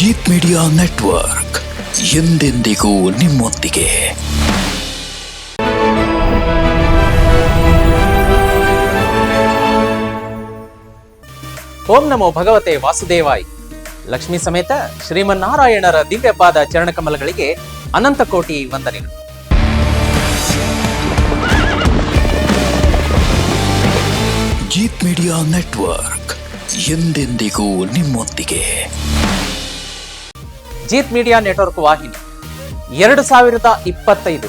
Jeet media network ಎಂದೆಂದಿಗೂ ನಿಮ್ಮೊಂದಿಗೆ. ಓಂ ನಮೋ ಭಗವತೆ ವಾಸುದೇವಾಯ್. ಲಕ್ಷ್ಮೀ ಸಮೇತ ಶ್ರೀಮನ್ನಾರಾಯಣರ ದಿವ್ಯಪಾದ ಚರಣಕಮಲಗಳಿಗೆ ಅನಂತ ಕೋಟಿ ವಂದನೆಗಳು. ಜೀತ್ ಮೀಡಿಯಾ ನೆಟ್ವರ್ಕ್ ಎಂದೆಂದಿಗೂ ನಿಮ್ಮೊಂದಿಗೆ. ಜೀತ್ ಮೀಡಿಯಾ ನೆಟ್ವರ್ಕ್ ವಾಹಿನಿ. ಎರಡು ಸಾವಿರದ ಇಪ್ಪತ್ತೈದು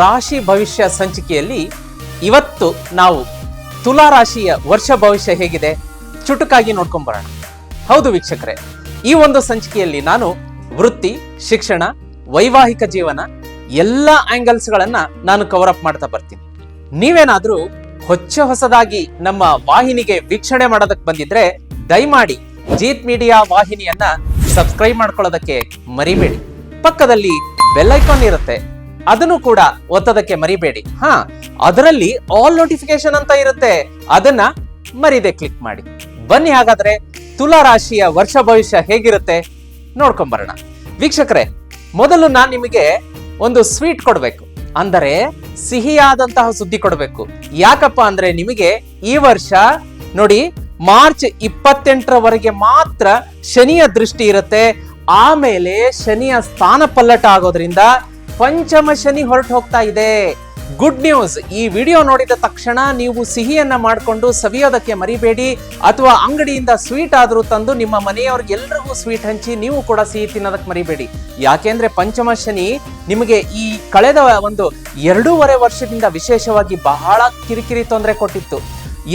ರಾಶಿ ಭವಿಷ್ಯ ಸಂಚಿಕೆಯಲ್ಲಿ ಇವತ್ತು ನಾವು ತುಲಾ ರಾಶಿಯ ವರ್ಷ ಭವಿಷ್ಯ ಹೇಗಿದೆ ಚುಟುಕಾಗಿ ನೋಡ್ಕೊಂಬರೋಣ. ಹೌದು ವೀಕ್ಷಕರೇ, ಈ ಒಂದು ಸಂಚಿಕೆಯಲ್ಲಿ ನಾನು ವೃತ್ತಿ, ಶಿಕ್ಷಣ, ವೈವಾಹಿಕ ಜೀವನ ಎಲ್ಲ ಆಂಗಲ್ಸ್ಗಳನ್ನ ನಾನು ಕವರ್ ಅಪ್ ಮಾಡ್ತಾ ಬರ್ತೀನಿ. ನೀವೇನಾದ್ರೂ ಹೊಚ್ಚ ಹೊಸದಾಗಿ ನಮ್ಮ ವಾಹಿನಿಗೆ ವೀಕ್ಷಣೆ ಮಾಡೋದಕ್ಕೆ ಬಂದಿದ್ರೆ ದಯಮಾಡಿ ಜೀತ್ ಮೀಡಿಯಾ ವಾಹಿನಿಯನ್ನ ಸಬ್ಸ್ಕ್ರೈಬ್ ಮಾಡ್ಕೊಳ್ಳೋದಕ್ಕೆ ಮರಿಬೇಡಿ. ಪಕ್ಕದಲ್ಲಿ ಬೆಲ್ ಐಕಾನ್ ಇರುತ್ತೆ. ಅದನ್ನು ಕೂಡ ಒತ್ತೋದಕ್ಕೆ ಮರಿಬೇಡಿ. ಹಾ, ಅದರಲ್ಲಿ ಆಲ್ ನೋಟಿಫಿಕೇಶನ್ ಅಂತ ಇರುತ್ತೆ. ಅದನ್ನ ಮರಿದೆ ಕ್ಲಿಕ್ ಮಾಡಿ. ಬನ್ನಿ ಹಾಗಾದ್ರೆ ತುಲಾ ರಾಶಿಯ ವರ್ಷ ಭವಿಷ್ಯ ಹೇಗಿರುತ್ತೆ? ನೋಡ್ಕೊಂಬರೋಣ. ವೀಕ್ಷಕರೇ, ಮೊದಲು ನಾನು ನಿಮಗೆ ಒಂದು ಸ್ವೀಟ್ ಕೊಡಬೇಕು. ಅಂದರೆ ಸಿಹಿಯಾದಂತಹ ಸುದ್ದಿ ಕೊಡಬೇಕು. ಯಾಕಪ್ಪ ಅಂದ್ರೆ ನಿಮಗೆ ಈ ವರ್ಷ ನೋಡಿ ಮಾರ್ಚ್ ಇಪ್ಪತ್ತೆಂಟರವರೆಗೆ ಮಾತ್ರ ಶನಿಯ ದೃಷ್ಟಿ ಇರುತ್ತೆ. ಆಮೇಲೆ ಶನಿಯ ಸ್ಥಾನ ಪಲ್ಲಟ ಆಗೋದ್ರಿಂದ ಪಂಚಮ ಶನಿ ಹೊರಟು ಹೋಗ್ತಾ ಇದೆ. ಗುಡ್ ನ್ಯೂಸ್ ಈ ವಿಡಿಯೋ ನೋಡಿದ ತಕ್ಷಣ ನೀವು ಸಿಹಿಯನ್ನ ಮಾಡಿಕೊಂಡು ಸವಿಯೋದಕ್ಕೆ ಮರಿಬೇಡಿ. ಅಥವಾ ಅಂಗಡಿಯಿಂದ ಸ್ವೀಟ್ ಆದರೂ ತಂದು ನಿಮ್ಮ ಮನೆಯವ್ರಿಗೆ ಎಲ್ರಿಗೂ ಸ್ವೀಟ್ ಹಂಚಿ ನೀವು ಕೂಡ ಸಿಹಿ ತಿನ್ನೋದಕ್ಕೆ ಮರಿಬೇಡಿ. ಯಾಕೆಂದ್ರೆ ಪಂಚಮ ಶನಿ ನಿಮಗೆ ಈ ಕಳೆದ ಒಂದು ಎರಡೂವರೆ ವರ್ಷದಿಂದ ವಿಶೇಷವಾಗಿ ಬಹಳ ಕಿರಿಕಿರಿ ತೊಂದರೆ ಕೊಟ್ಟಿತ್ತು.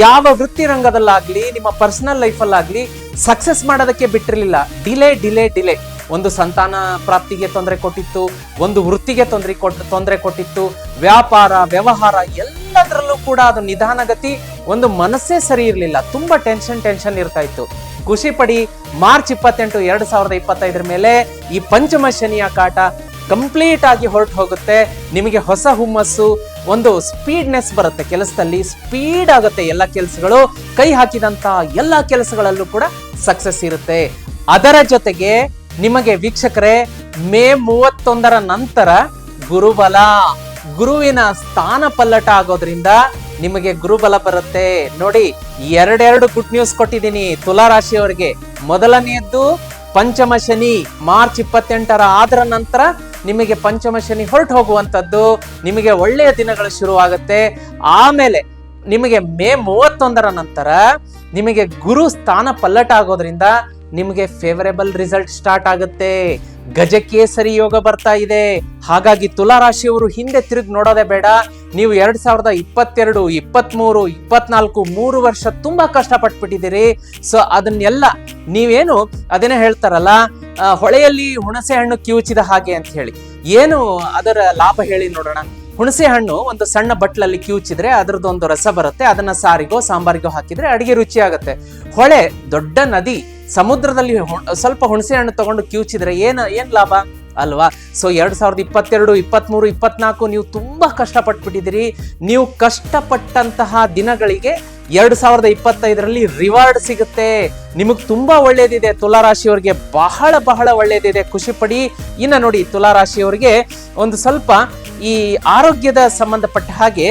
ಯಾವ ವೃತ್ತಿ ರಂಗದಲ್ಲಾಗ್ಲಿ ನಿಮ್ಮ ಪರ್ಸನಲ್ ಲೈಫಲ್ಲಾಗ್ಲಿ ಸಕ್ಸಸ್ ಮಾಡೋದಕ್ಕೆ ಬಿಟ್ಟಿರಲಿಲ್ಲ. ಡಿಲೇ ಡಿಲೇ ಡಿಲೇ ಒಂದು ಸಂತಾನ ಪ್ರಾಪ್ತಿಗೆ ತೊಂದರೆ ಕೊಟ್ಟಿತ್ತು, ಒಂದು ವೃತ್ತಿಗೆ ತೊಂದರೆ ಕೊಟ್ಟು ತೊಂದರೆ ಕೊಟ್ಟಿತ್ತು, ವ್ಯಾಪಾರ, ವ್ಯವಹಾರ ಎಲ್ಲದರಲ್ಲೂ ಕೂಡ ಅದು ನಿಧಾನಗತಿ ಒಂದು ಮನಸ್ಸೇ ಸರಿ ಇರಲಿಲ್ಲ. ತುಂಬ ಟೆನ್ಷನ್ ಟೆನ್ಷನ್ ಇರ್ತಾ ಇತ್ತು. ಖುಷಿ ಪಡಿ, ಮಾರ್ಚ್ ಇಪ್ಪತ್ತೆಂಟು ಎರಡು ಸಾವಿರದ ಇಪ್ಪತ್ತೈದರ ಮೇಲೆ ಈ ಪಂಚಮ ಶನಿಯ ಕಾಟ ಕಂಪ್ಲೀಟ್ ಆಗಿ ಹೊರಟು ಹೋಗುತ್ತೆ. ನಿಮಗೆ ಹೊಸ ಹುಮ್ಮಸ್ಸು ಒಂದು ಸ್ಪೀಡ್ನೆಸ್ ಬರುತ್ತೆ. ಕೆಲಸದಲ್ಲಿ ಸ್ಪೀಡ್ ಆಗುತ್ತೆ. ಎಲ್ಲ ಕೆಲಸಗಳು ಕೈ ಹಾಕಿದಂತ ಎಲ್ಲ ಕೆಲಸಗಳಲ್ಲೂ ಕೂಡ ಸಕ್ಸಸ್ ಇರುತ್ತೆ. ಅದರ ಜೊತೆಗೆ ನಿಮಗೆ ವೀಕ್ಷಕರೇ, ಮೇ ಮೂವತ್ತೊಂದರ ನಂತರ ಗುರುಬಲ, ಗುರುವಿನ ಸ್ಥಾನ ಪಲ್ಲಟ ಆಗೋದ್ರಿಂದ ನಿಮಗೆ ಗುರುಬಲ ಬರುತ್ತೆ. ನೋಡಿ, ಎರಡೆರಡು ಗುಡ್ ನ್ಯೂಸ್ ಕೊಟ್ಟಿದ್ದೀನಿ. ತುಲಾ ರಾಶಿಯವರಿಗೆ ಮೊದಲನೆಯದ್ದು ಪಂಚಮ ಶನಿ, ಮಾರ್ಚ್ ಇಪ್ಪತ್ತೆಂಟರ ಆದರ ನಂತರ ನಿಮಗೆ ಪಂಚಮ ಶನಿ ಹೊರಟು ಹೋಗುವಂಥದ್ದು ನಿಮಗೆ ಒಳ್ಳೆಯ ದಿನಗಳು ಶುರುವಾಗುತ್ತೆ. ಆಮೇಲೆ ನಿಮಗೆ ಮೇ ಮೂವತ್ತೊಂದರ ನಂತರ ನಿಮಗೆ ಗುರು ಸ್ಥಾನ ಪಲ್ಲಟ ಆಗೋದ್ರಿಂದ ನಿಮಗೆ ಫೇವರೇಬಲ್ ರಿಸಲ್ಟ್ ಸ್ಟಾರ್ಟ್ ಆಗುತ್ತೆ. ಗಜಕೇಸರಿ ಯೋಗ ಬರ್ತಾ ಇದೆ. ಹಾಗಾಗಿ ತುಲಾ ರಾಶಿಯವರು ಹಿಂದೆ ತಿರುಗಿ ನೋಡೋದೇ ಬೇಡ. ನೀವು ಎರಡ್ ಸಾವಿರದ ಇಪ್ಪತ್ತೆರಡು, ಇಪ್ಪತ್ಮೂರು, ಇಪ್ಪತ್ನಾಲ್ಕು, ಮೂರು ವರ್ಷ ತುಂಬಾ ಕಷ್ಟಪಟ್ಬಿಟ್ಟಿದ್ದೀರಿ. ಸೊ ಅದನ್ನೆಲ್ಲ ನೀವೇನು ಅದನ್ನೇ ಹೇಳ್ತಾರಲ್ಲ ಹೊಳೆಯಲ್ಲಿ ಹುಣಸೆ ಹಣ್ಣು ಕಿವುಚಿದ ಹಾಗೆ ಅಂತ ಹೇಳಿ. ಏನು ಅದರ ಲಾಭ ಹೇಳಿ ನೋಡೋಣ. ಹುಣಸೆ ಹಣ್ಣು ಒಂದು ಸಣ್ಣ ಬಟ್ಲಲ್ಲಿ ಕಿವುಚಿದ್ರೆ ಅದರದ್ದು ರಸ ಬರುತ್ತೆ, ಅದನ್ನ ಸಾರಿಗೋ, ಸಾಂಬಾರಿಗೋ ಹಾಕಿದ್ರೆ ಅಡಿಗೆ ರುಚಿ ಆಗುತ್ತೆ. ಹೊಳೆ ದೊಡ್ಡ ನದಿ, ಸಮುದ್ರದಲ್ಲಿ ಸ್ವಲ್ಪ ಹುಣಸೆ ಹಣ್ಣು ತಗೊಂಡು ಕಿವುಚಿದ್ರೆ ಏನು, ಏನ್ ಲಾಭ? ಅಲ್ವಾ? ಸೊ ಎರಡ್ ಸಾವಿರದ ಇಪ್ಪತ್ತೆರಡು, ಇಪ್ಪತ್ಮೂರು, ಇಪ್ಪತ್ನಾಲ್ಕು ನೀವು ತುಂಬಾ ಕಷ್ಟಪಟ್ಬಿಟ್ಟಿದ್ದೀರಿ. ನೀವು ಕಷ್ಟಪಟ್ಟಂತಹ ದಿನಗಳಿಗೆ ಎರಡ್ ಸಾವಿರದ ಇಪ್ಪತ್ತೈದರಲ್ಲಿ ರಿವಾರ್ಡ್ ಸಿಗುತ್ತೆ. ನಿಮಗೆ ತುಂಬಾ ಒಳ್ಳೇದಿದೆ. ತುಲಾ ರಾಶಿಯವರಿಗೆ ಬಹಳ ಬಹಳ ಒಳ್ಳೇದಿದೆ. ಖುಷಿ ಪಡಿ. ಇನ್ನು ನೋಡಿ ತುಲಾ ರಾಶಿಯವರಿಗೆ ಒಂದು ಸ್ವಲ್ಪ ಈ ಆರೋಗ್ಯದ ಸಂಬಂಧಪಟ್ಟ ಹಾಗೆ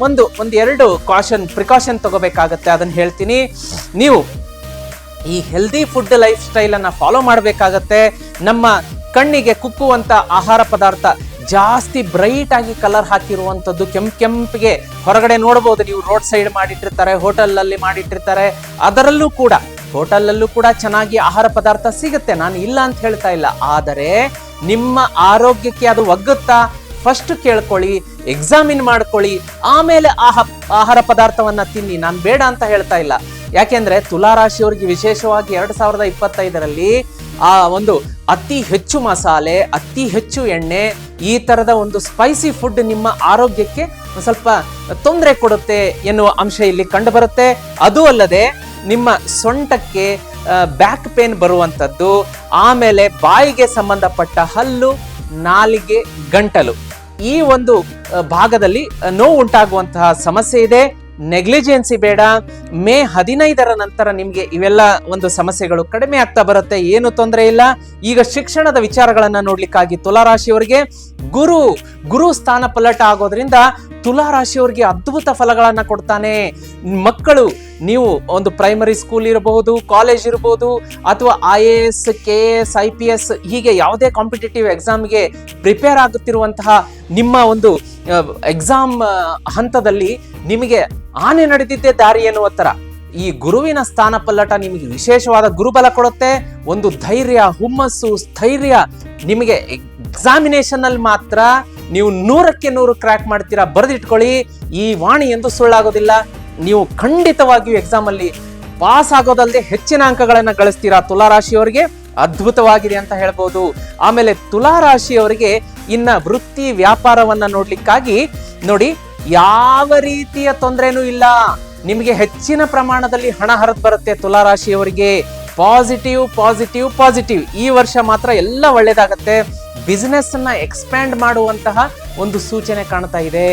ಒಂದು ಒಂದು ಎರಡು ಕಾಷನ್ ಪ್ರಿಕಾಷನ್ ತಗೋಬೇಕಾಗತ್ತೆ. ಅದನ್ನು ಹೇಳ್ತೀನಿ. ನೀವು ಈ ಹೆಲ್ದಿ ಫುಡ್ ಲೈಫ್ ಸ್ಟೈಲನ್ನು ಫಾಲೋ ಮಾಡಬೇಕಾಗತ್ತೆ. ನಮ್ಮ ಕಣ್ಣಿಗೆ ಕುಕ್ಕುವಂತ ಆಹಾರ ಪದಾರ್ಥ, ಜಾಸ್ತಿ ಬ್ರೈಟ್ ಆಗಿ ಕಲರ್ ಹಾಕಿರುವಂತದ್ದು ಕೆಂಪ್ ಕೆಂಪಿಗೆ. ಹೊರಗಡೆ ನೋಡಬಹುದು ನೀವು ರೋಡ್ ಸೈಡ್ ಮಾಡಿಟ್ಟಿರ್ತಾರೆ ಹೋಟೆಲ್ ಅಲ್ಲಿ ಮಾಡಿಟ್ಟಿರ್ತಾರೆ, ಅದರಲ್ಲೂ ಕೂಡ ಹೋಟೆಲ್ ಅಲ್ಲೂ ಕೂಡ ಚೆನ್ನಾಗಿ ಆಹಾರ ಪದಾರ್ಥ ಸಿಗುತ್ತೆ. ನಾನು ಇಲ್ಲ ಅಂತ ಹೇಳ್ತಾ ಇಲ್ಲ. ಆದರೆ, ನಿಮ್ಮ ಆರೋಗ್ಯಕ್ಕೆ ಅದು ಒಗ್ಗುತ್ತಾ? ಫಸ್ಟ್ ಕೇಳ್ಕೊಳ್ಳಿ ಎಕ್ಸಾಮಿನ್ ಮಾಡ್ಕೊಳ್ಳಿ, ಆಮೇಲೆ ಆಹ, ಆಹಾರ ಪದಾರ್ಥವನ್ನ ತಿನ್ನಿ. ನಾನು ಬೇಡ ಅಂತ ಹೇಳ್ತಾ ಇಲ್ಲ. ಯಾಕೆಂದ್ರೆ ತುಲಾ ರಾಶಿಯವರಿಗೆ ವಿಶೇಷವಾಗಿ ಎರಡ್ ಸಾವಿರದ ಇಪ್ಪತ್ತೈದರಲ್ಲಿ ಆ ಒಂದು ಅತಿ ಹೆಚ್ಚು ಮಸಾಲೆ, ಅತಿ ಹೆಚ್ಚು ಎಣ್ಣೆ, ಈ ತರದ ಒಂದು ಸ್ಪೈಸಿ ಫುಡ್ ನಿಮ್ಮ ಆರೋಗ್ಯಕ್ಕೆ ಸ್ವಲ್ಪ ತೊಂದರೆ ಕೊಡುತ್ತೆ ಎನ್ನುವ ಅಂಶ ಇಲ್ಲಿ ಕಂಡುಬರುತ್ತೆ. ಅದು ಅಲ್ಲದೆ ನಿಮ್ಮ ಸೊಂಟಕ್ಕೆ ಬ್ಯಾಕ್ ಪೇನ್ ಬರುವಂಥದ್ದು, ಆಮೇಲೆ ಬಾಯಿಗೆ ಸಂಬಂಧಪಟ್ಟ ಹಲ್ಲು, ನಾಲಿಗೆ ಗಂಟಲು. ಈ ಒಂದು ಭಾಗದಲ್ಲಿ ನೋವು ಉಂಟಾಗುವಂತಹ ಸಮಸ್ಯೆ ಇದೆ. ನೆಗ್ಲಿಜೆನ್ಸಿ ಬೇಡ. ಮೇ ಹದಿನೈದರ ನಂತರ ನಿಮಗೆ ಇವೆಲ್ಲ ಒಂದು ಸಮಸ್ಯೆಗಳು ಕಡಿಮೆ ಆಗ್ತಾ ಬರುತ್ತೆ, ಏನು ತೊಂದರೆ ಇಲ್ಲ. ಈಗ ಶಿಕ್ಷಣದ ವಿಚಾರಗಳನ್ನು ನೋಡ್ಲಿಕ್ಕಾಗಿ ತುಲಾರಾಶಿಯವರಿಗೆ ಗುರು ಗುರು ಸ್ಥಾನ ಪಲ್ಲಟ ಆಗೋದ್ರಿಂದ ತುಲಾ ರಾಶಿಯವರಿಗೆ ಅದ್ಭುತ ಫಲಗಳನ್ನು ಕೊಡ್ತಾನೆ. ಮಕ್ಕಳು, ನೀವು ಒಂದು ಪ್ರೈಮರಿ ಸ್ಕೂಲ್ ಇರಬಹುದು ಕಾಲೇಜ್ ಇರಬಹುದು, ಅಥವಾ I A S K S I P S ಹೀಗೆ ಯಾವುದೇ ಕಾಂಪಿಟೇಟಿವ್ ಎಕ್ಸಾಮ್ಗೆ ಪ್ರಿಪೇರ್ ಆಗುತ್ತಿರುವಂತಹ ನಿಮ್ಮ ಒಂದು ಎಕ್ಸಾಮ್ ಹಂತದಲ್ಲಿ ನಿಮಗೆ ಆನೆ ನಡೆದಿದ್ದೇ ದಾರಿ ಎನ್ನುವ ಥರ. ಈ ಗುರುವಿನ ಸ್ಥಾನ ಪಲ್ಲಟ ನಿಮಗೆ ವಿಶೇಷವಾದ ಗುರುಬಲ ಕೊಡುತ್ತೆ. ಒಂದು ಧೈರ್ಯ, ಹುಮ್ಮಸ್ಸು, ಸ್ಥೈರ್ಯ ನಿಮಗೆ ಎಕ್ಸಾಮಿನೇಷನ್ ಅಲ್ಲಿ ಮಾತ್ರ ನೀವು ನೂರಕ್ಕೆ ನೂರು ಕ್ರ್ಯಾಕ್ ಮಾಡ್ತೀರಾ, ಬರೆದಿಟ್ಕೊಳ್ಳಿ. ಈ ವಾಣಿ ಎಂದು ಸುಳ್ಳಾಗೋದಿಲ್ಲ. ನೀವು ಖಂಡಿತವಾಗಿಯೂ ಎಕ್ಸಾಮ್ ಅಲ್ಲಿ ಪಾಸ್ ಆಗೋದಲ್ಲದೆ ಹೆಚ್ಚಿನ ಅಂಕಗಳನ್ನು ಗಳಿಸ್ತೀರಾ ತುಲಾರಾಶಿಯವರಿಗೆ? ಅದ್ಭುತವಾಗಿದೆ ಅಂತ ಹೇಳ್ಬೋದು. ಆಮೇಲೆ ತುಲಾರಾಶಿಯವರಿಗೆ ಇನ್ನ ವೃತ್ತಿ ವ್ಯಾಪಾರವನ್ನ ನೋಡ್ಲಿಕ್ಕಾಗಿ ನೋಡಿ, ಯಾವ ರೀತಿಯ ತೊಂದರೆನೂ ಇಲ್ಲ. ನಿಮಗೆ ಹೆಚ್ಚಿನ ಪ್ರಮಾಣದಲ್ಲಿ ಹಣ ಹರಿದು ಬರುತ್ತೆ ತುಲಾರಾಶಿಯವರಿಗೆ. ಪಾಸಿಟಿವ್ ಪಾಸಿಟಿವ್ ಪಾಸಿಟಿವ್ ಈ ವರ್ಷ ಮಾತ್ರ ಎಲ್ಲ ಒಳ್ಳೇದಾಗತ್ತೆ. ಬಿಸ್ನೆಸ್ ಅನ್ನ ಎಕ್ಸ್ಪ್ಯಾಂಡ್ ಮಾಡುವಂತಹ ಒಂದು ಸೂಚನೆ ಕಾಣ್ತಾ ಇದೆ.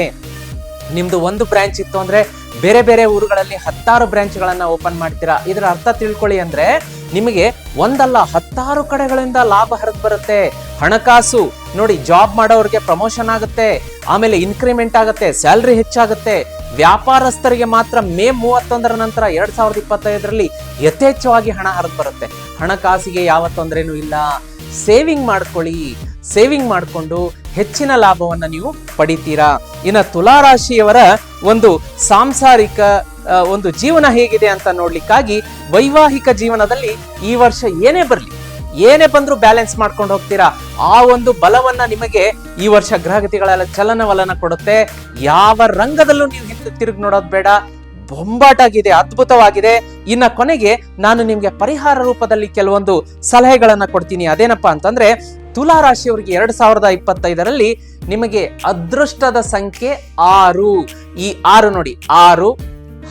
ನಿಮ್ದು ಒಂದು ಬ್ರಾಂಚ್ ಇತ್ತು ಅಂದ್ರೆ ಬೇರೆ ಬೇರೆ ಊರುಗಳಲ್ಲಿ ಹತ್ತಾರು ಬ್ರಾಂಚ್ಗಳನ್ನ ಓಪನ್ ಮಾಡ್ತೀರಾ? ಇದರ ಅರ್ಥ ತಿಳ್ಕೊಳ್ಳಿ ಅಂದ್ರೆ ನಿಮಗೆ ಒಂದಲ್ಲ ಹತ್ತಾರು ಕಡೆಗಳಿಂದ ಲಾಭ ಹರಿದು ಬರುತ್ತೆ. ಹಣಕಾಸು, ನೋಡಿ ಜಾಬ್ ಮಾಡೋರಿಗೆ ಪ್ರಮೋಷನ್ ಆಗುತ್ತೆ, ಆಮೇಲೆ ಇನ್ಕ್ರಿಮೆಂಟ್ ಆಗುತ್ತೆ, ಸ್ಯಾಲ್ರಿ ಹೆಚ್ಚಾಗುತ್ತೆ. ವ್ಯಾಪಾರಸ್ಥರಿಗೆ ಮಾತ್ರ ಮೇ ಮೂವತ್ತೊಂದರ ನಂತರ ಎರಡ್ ಸಾವಿರದ ಇಪ್ಪತ್ತೈದರಲ್ಲಿ ಯಥೇಚ್ಛವಾಗಿ ಹಣ ಹರಿದು ಬರುತ್ತೆ. ಹಣಕಾಸಿಗೆ ಯಾವ ತೊಂದರೆನೂ ಇಲ್ಲ. ಸೇವಿಂಗ್ ಮಾಡ್ಕೊಳ್ಳಿ. ಸೇವಿಂಗ್ ಮಾಡಿಕೊಂಡು ಹೆಚ್ಚಿನ ಲಾಭವನ್ನು ನೀವು ಪಡಿತೀರಾ? ಇನ್ನು ತುಲಾರಾಶಿಯವರ ಒಂದು ಸಾಂಸಾರಿಕ ಒಂದು ಜೀವನ ಹೇಗಿದೆ ಅಂತ ನೋಡ್ಲಿಕ್ಕಾಗಿ ವೈವಾಹಿಕ ಜೀವನದಲ್ಲಿ ಈ ವರ್ಷ ಏನೇ ಬರಲಿ, ಏನೇ ಬಂದರೂ ಬ್ಯಾಲೆನ್ಸ್ ಮಾಡ್ಕೊಂಡು ಹೋಗ್ತೀರಾ? ಆ ಒಂದು ಬಲವನ್ನು ನಿಮಗೆ ಈ ವರ್ಷ ಗ್ರಹಗತಿಗಳೆಲ್ಲ ಚಲನವಲನ ಕೊಡುತ್ತೆ. ಯಾವ ರಂಗದಲ್ಲೂ ನೀವು ಹಿಂದೆ ತಿರುಗಿ ನೋಡೋದು ಬೇಡ. ಬೊಂಬಾಟಾಗಿದೆ, ಅದ್ಭುತವಾಗಿದೆ. ಇನ್ನ ಕೊನೆಗೆ ನಾನು ನಿಮಗೆ ಪರಿಹಾರ ರೂಪದಲ್ಲಿ ಕೆಲವೊಂದು ಸಲಹೆಗಳನ್ನು ಕೊಡ್ತೀನಿ. ಅದೇನಪ್ಪ ಅಂತಂದ್ರೆ ತುಲಾ ರಾಶಿಯವರಿಗೆ ಎರಡ್ ಸಾವಿರದ ಇಪ್ಪತ್ತೈದರಲ್ಲಿ ನಿಮಗೆ ಅದೃಷ್ಟದ ಸಂಖ್ಯೆ ಆರು. ಈ ಆರು ನೋಡಿ, ಆರು,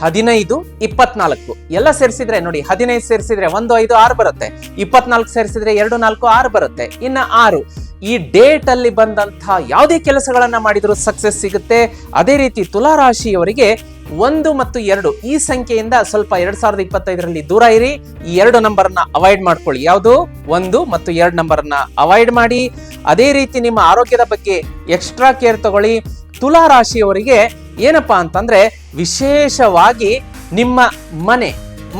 ಹದಿನೈದು, ಇಪ್ಪತ್ನಾಲ್ಕು. ಎಲ್ಲ ಸೇರಿಸಿದ್ರೆ ನೋಡಿ, ಹದಿನೈದು ಸೇರಿಸಿದ್ರೆ ಒಂದು, ಐದು, ಆರು ಬರುತ್ತೆ. ಇಪ್ಪತ್ನಾಲ್ಕು ಸೇರಿಸಿದ್ರೆ ಎರಡು, ನಾಲ್ಕು, ಆರು ಬರುತ್ತೆ. ಇನ್ನ ಆರು. ಈ ಡೇಟ್ ಅಲ್ಲಿ ಬಂದಂತಹ ಯಾವುದೇ ಕೆಲಸಗಳನ್ನ ಮಾಡಿದ್ರು ಸಕ್ಸಸ್ ಸಿಗುತ್ತೆ. ಅದೇ ರೀತಿ ತುಲಾ ರಾಶಿಯವರಿಗೆ ಒಂದು ಮತ್ತು ಎರಡು. ಈ ಸಂಖ್ಯೆಯಿಂದ ಸ್ವಲ್ಪ ಎರಡ್ ಸಾವಿರದ ಇಪ್ಪತ್ತೈದರಲ್ಲಿ ದೂರ ಇರಿ. ಈ ಎರಡು ನಂಬರ್ನ ಅವಾಯ್ಡ್ ಮಾಡ್ಕೊಳ್ಳಿ. ಯಾವುದು? ಒಂದು ಮತ್ತು ಎರಡು ನಂಬರ್ನ ಅವಾಯ್ಡ್ ಮಾಡಿ. ಅದೇ ರೀತಿ ನಿಮ್ಮ ಆರೋಗ್ಯದ ಬಗ್ಗೆ ಎಕ್ಸ್ಟ್ರಾ ಕೇರ್ ತಗೊಳ್ಳಿ. ತುಲಾ ರಾಶಿಯವರಿಗೆ ಏನಪ್ಪಾ ಅಂತಂದ್ರೆ ವಿಶೇಷವಾಗಿ ನಿಮ್ಮ ಮನೆ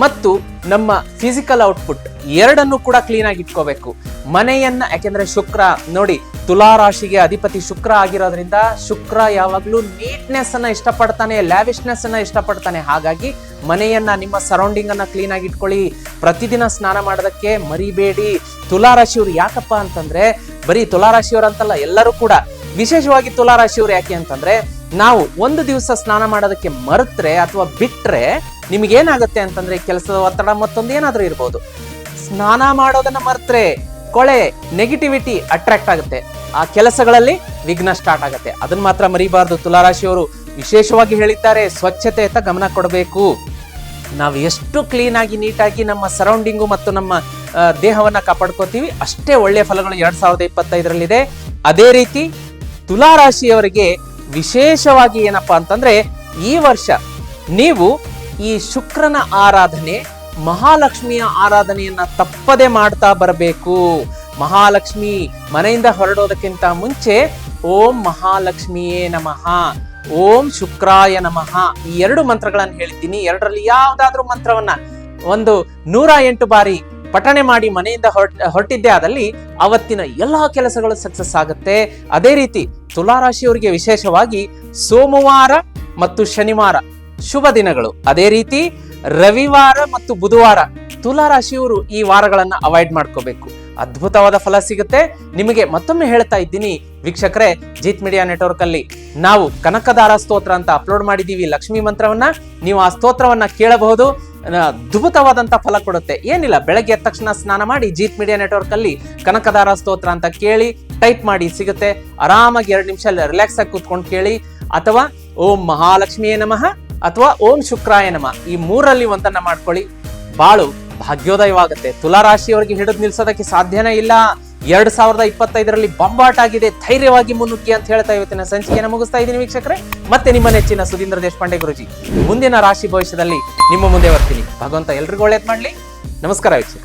ಮತ್ತು ನಮ್ಮ ಫಿಸಿಕಲ್ ಔಟ್ಪುಟ್ ಎರಡನ್ನು ಕೂಡ ಕ್ಲೀನ್ ಆಗಿ ಇಟ್ಕೋಬೇಕು. ಮನೆಯನ್ನ, ಯಾಕೆಂದ್ರೆ ಶುಕ್ರ, ನೋಡಿ ತುಲಾ ರಾಶಿಗೆ ಅಧಿಪತಿ ಶುಕ್ರ ಆಗಿರೋದ್ರಿಂದ ಶುಕ್ರ ಯಾವಾಗ್ಲೂ ನೀಟ್ನೆಸ್ ಅನ್ನ ಇಷ್ಟಪಡ್ತಾನೆ ಲ್ಯಾವಿಶ್ನೆಸ್ ಅನ್ನ ಇಷ್ಟಪಡ್ತಾನೆ. ಹಾಗಾಗಿ ಮನೆಯನ್ನ, ನಿಮ್ಮ ಸರೌಂಡಿಂಗ್ ಅನ್ನ ಕ್ಲೀನ್ ಆಗಿ ಇಟ್ಕೊಳ್ಳಿ. ಪ್ರತಿದಿನ ಸ್ನಾನ ಮಾಡೋದಕ್ಕೆ ಮರಿಬೇಡಿ. ತುಲಾ ರಾಶಿಯವ್ರು ಯಾಕಪ್ಪ ಅಂತಂದ್ರೆ, ಬರೀ ತುಲಾ ರಾಶಿಯವರಂತಲ್ಲ ಎಲ್ಲರೂ ಕೂಡ. ವಿಶೇಷವಾಗಿ ತುಲಾ ರಾಶಿಯವ್ರು ಯಾಕೆ ಅಂತಂದ್ರೆ, ನಾವು ಒಂದು ದಿವಸ ಸ್ನಾನ ಮಾಡೋದಕ್ಕೆ ಮರೆತ್ರೆ ಅಥವಾ ಬಿಟ್ರೆ ನಿಮಗೇನಾಗುತ್ತೆ ಅಂತಂದ್ರೆ ಕೆಲಸದ ಒತ್ತಡ ಮತ್ತೊಂದು ಏನಾದ್ರೂ ಇರ್ಬೋದು. ಸ್ನಾನ ಮಾಡೋದನ್ನ ಮರೆತ್ರೆ. ಕೊಳೆ ನೆಗೆಟಿವಿಟಿ ಅಟ್ರಾಕ್ಟ್ ಆಗುತ್ತೆ. ಆ ಕೆಲಸಗಳಲ್ಲಿ ವಿಘ್ನ ಸ್ಟಾರ್ಟ್ ಆಗುತ್ತೆ. ಅದನ್ನ ಮಾತ್ರ ಮರಿಬಾರ್ದು. ತುಲಾರಾಶಿಯವರು ವಿಶೇಷವಾಗಿ ಹೇಳಿದ್ದಾರೆ ಸ್ವಚ್ಛತೆಯತ್ತ ಗಮನ ಕೊಡಬೇಕು. ನಾವು ಎಷ್ಟು ಕ್ಲೀನ್ ಆಗಿ ನೀಟಾಗಿ ನಮ್ಮ ಸರೌಂಡಿಂಗು ಮತ್ತು ನಮ್ಮ ದೇಹವನ್ನ ಕಾಪಾಡ್ಕೋತೀವಿ, ಅಷ್ಟೇ ಒಳ್ಳೆಯ ಫಲಗಳು ಎರಡ್ ಸಾವಿರದ ಇಪ್ಪತ್ತೈದರಲ್ಲಿದೆ. ಅದೇ ರೀತಿ ತುಲಾ ರಾಶಿಯವರಿಗೆ ವಿಶೇಷವಾಗಿ ಏನಪ್ಪಾ ಅಂತಂದ್ರೆ ಈ ವರ್ಷ ನೀವು ಈ ಶುಕ್ರನ ಆರಾಧನೆ ಮಹಾಲಕ್ಷ್ಮಿಯ ಆರಾಧನೆಯನ್ನ ತಪ್ಪದೆ ಮಾಡ್ತಾ ಬರಬೇಕು. ಮಹಾಲಕ್ಷ್ಮಿ ಮನೆಯಿಂದ ಹೊರಡೋದಕ್ಕಿಂತ ಮುಂಚೆ ಓಂ ಮಹಾಲಕ್ಷ್ಮಿಯೇ ನಮಃ, ಓಂ ಶುಕ್ರಾಯ ನಮಃ ಈ ಎರಡು ಮಂತ್ರಗಳನ್ನು ಹೇಳ್ತೀನಿ ಎರಡರಲ್ಲಿ ಯಾವುದಾದ್ರೂ ಮಂತ್ರವನ್ನ ಒಂದು ನೂರ ಎಂಟು ಬಾರಿ ಪಠಣೆ ಮಾಡಿ ಮನೆಯಿಂದ ಹೊರಟಿದ್ದೆ ಆದಲ್ಲಿ ಅವತ್ತಿನ ಎಲ್ಲಾ ಕೆಲಸಗಳು ಸಕ್ಸಸ್ ಆಗುತ್ತೆ. ಅದೇ ರೀತಿ ತುಲಾರಾಶಿಯವರಿಗೆ ವಿಶೇಷವಾಗಿ ಸೋಮವಾರ ಮತ್ತು ಶನಿವಾರ ಶುಭ ದಿನಗಳು. ಅದೇ ರೀತಿ ರವಿವಾರ ಮತ್ತು ಬುಧವಾರ ತುಲಾರಾಶಿಯವರು ಈ ವಾರಗಳನ್ನ ಅವಾಯ್ಡ್ ಮಾಡ್ಕೋಬೇಕು. ಅದ್ಭುತವಾದ ಫಲ ಸಿಗುತ್ತೆ. ನಿಮಗೆ ಮತ್ತೊಮ್ಮೆ ಹೇಳ್ತಾ ಇದ್ದೀನಿ, ವೀಕ್ಷಕರೇ, ಜೀತ್ ಮೀಡಿಯಾ ನೆಟ್ವರ್ಕ್ ಅಲ್ಲಿ ನಾವು ಕನಕದಾರ ಸ್ತೋತ್ರ ಅಂತ ಅಪ್ಲೋಡ್ ಮಾಡಿದ್ದೀವಿ, ಲಕ್ಷ್ಮೀ ಮಂತ್ರವನ್ನ. ನೀವು ಆ ಸ್ತೋತ್ರವನ್ನ ಕೇಳಬಹುದು. ಅದ್ಭುತವಾದಂತ ಫಲ ಕೊಡುತ್ತೆ. ಏನಿಲ್ಲ, ಬೆಳಗ್ಗೆ ಎದ್ದ ತಕ್ಷಣ ಸ್ನಾನ ಮಾಡಿ ಜೀತ್ ಮೀಡಿಯಾ ನೆಟ್ವರ್ಕ್ ಅಲ್ಲಿ ಕನಕದಾರ ಸ್ತೋತ್ರ ಅಂತ ಕೇಳಿ, ಟೈಪ್ ಮಾಡಿ ಸಿಗುತ್ತೆ. ಆರಾಮಾಗಿ ಎರಡು ನಿಮಿಷ ರಿಲ್ಯಾಕ್ಸ್ ಆಗಿ ಕೂತ್ಕೊಂಡು ಕೇಳಿ. ಅಥವಾ ಓಂ ಮಹಾಲಕ್ಷ್ಮಿಯೇ ನಮಃ. ಅಥವಾ ಓಂ ಶುಕ್ರಾಯ ನಮ, ಈ ಮೂರಲ್ಲಿ ಒಂದನ್ನ ಮಾಡ್ಕೊಳ್ಳಿ. ಬಾಳು ಭಾಗ್ಯೋದಯವಾಗುತ್ತೆ. ತುಲಾ ರಾಶಿಯವರಿಗೆ ಹಿಡಿದು ನಿಲ್ಸೋದಕ್ಕೆ ಸಾಧ್ಯನೇ ಇಲ್ಲ. ಎರಡ್ ಸಾವಿರದ ಇಪ್ಪತ್ತೈದರಲ್ಲಿ ಬೊಂಬಾಟ್ ಆಗಿದೆ. ಧೈರ್ಯವಾಗಿ ಮುನ್ನುಗ್ಗಿ ಅಂತ ಹೇಳ್ತಾ ಇವತ್ತಿನ ಸಂಚಿಕೆಯನ್ನು ಮುಗಿಸ್ತಾ ಇದ್ದೀನಿ ವೀಕ್ಷಕರೇ. ಮತ್ತೆ ನಿಮ್ಮ ನೆಚ್ಚಿನ ಸುಧೀಂದ್ರ ದೇಶಪಾಂಡೆ ಗುರುಜಿ. ಮುಂದಿನ ರಾಶಿ ಭವಿಷ್ಯದಲ್ಲಿ ನಿಮ್ಮ ಮುಂದೆ ಬರ್ತೀನಿ. ಭಗವಂತ ಎಲ್ರಿಗೂ ಒಳ್ಳೇದು ಮಾಡಲಿ. ನಮಸ್ಕಾರ ವೀಕ್ಷಕ